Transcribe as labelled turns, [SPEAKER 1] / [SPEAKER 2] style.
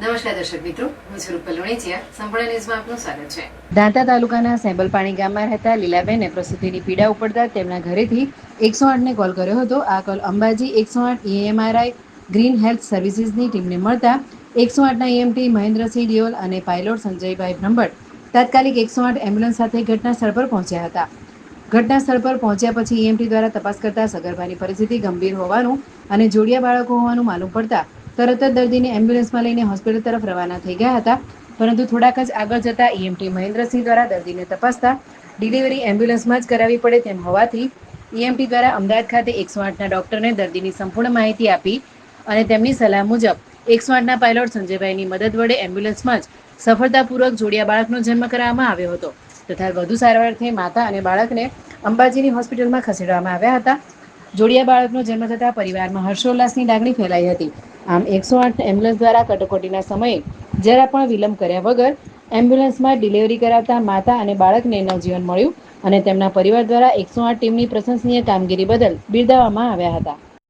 [SPEAKER 1] નમસ્કાર દર્શક મિત્રો, હું છું રૂપલ લુણીચિયા. સંપૂર્ણ ન્યૂઝમાં આપનું સ્વાગત છે.
[SPEAKER 2] દાંતા તાલુકાના સેમ્બલપાણી ગામમાં રહેતા લીલાબેને પ્રસૂતિની પીડા ઉપડતા તેમના ઘરેથી એકસો આઠને કોલ કર્યો હતો. આ કોલ અંબાજી એકસો આઠ ઈએમઆરઆઈ ગ્રીન હેલ્થ સર્વિસીસની ટીમને મળતા એકસો આઠના ઈએમટી મહેન્દ્રસિંહ દિયોલ અને પાયલોટ સંજયભાઈ બ્રહ્મભટ્ટ તાત્કાલિક એકસો આઠ એમ્બ્યુલન્સ સાથે ઘટના સ્થળ પર પહોંચ્યા હતા. ઘટના સ્થળ પર પહોંચ્યા પછી ઈએમટી દ્વારા તપાસ કરતા સગર્ભાની પરિસ્થિતિ ગંભીર હોવાનું અને જોડિયા બાળકો હોવાનું માલુમ પડતા તરત જ દર્દીને એમ્બ્યુલન્સમાં લઈને હોસ્પિટલ તરફ રવાના થઈ ગયા હતા. પરંતુ થોડાક જ આગળ જતા ઈએમટી મહેન્દ્રસિંહ દ્વારા દર્દીને તપાસતા ડિલિવરી એમ્બ્યુલન્સમાં જ કરાવવી પડે તેમ હોવાથી ઈએમટી દ્વારા અમદાવાદ ખાતે એકસો આઠના ડોક્ટરને દર્દીની સંપૂર્ણ માહિતી આપી અને તેમની સલાહ મુજબ એકસો આઠના પાયલોટ સંજયભાઈની મદદ વડે એમ્બ્યુલન્સમાં જ સફળતાપૂર્વક જોડિયા બાળકનો જન્મ કરાવવામાં આવ્યો હતો તથા વધુ સારવારથી માતા અને બાળકને અંબાજીની હોસ્પિટલમાં ખસેડવામાં આવ્યા હતા. જોડિયા બાળકનો જન્મ થતાં પરિવારમાં હર્ષોલ્લાસની લાગણી ફેલાઈ હતી. આમ એકસો આઠ એમ્બ્યુલન્સ દ્વારા કટોકટીના સમયે જરા પણ વિલંબ કર્યા વગર એમ્બ્યુલન્સમાં ડિલિવરી કરાવતા માતા અને બાળકને નવજીવન મળ્યું અને તેમના પરિવાર દ્વારા એકસો આઠ ટીમની પ્રશંસનીય કામગીરી બદલ બિરદાવવામાં આવ્યા હતા.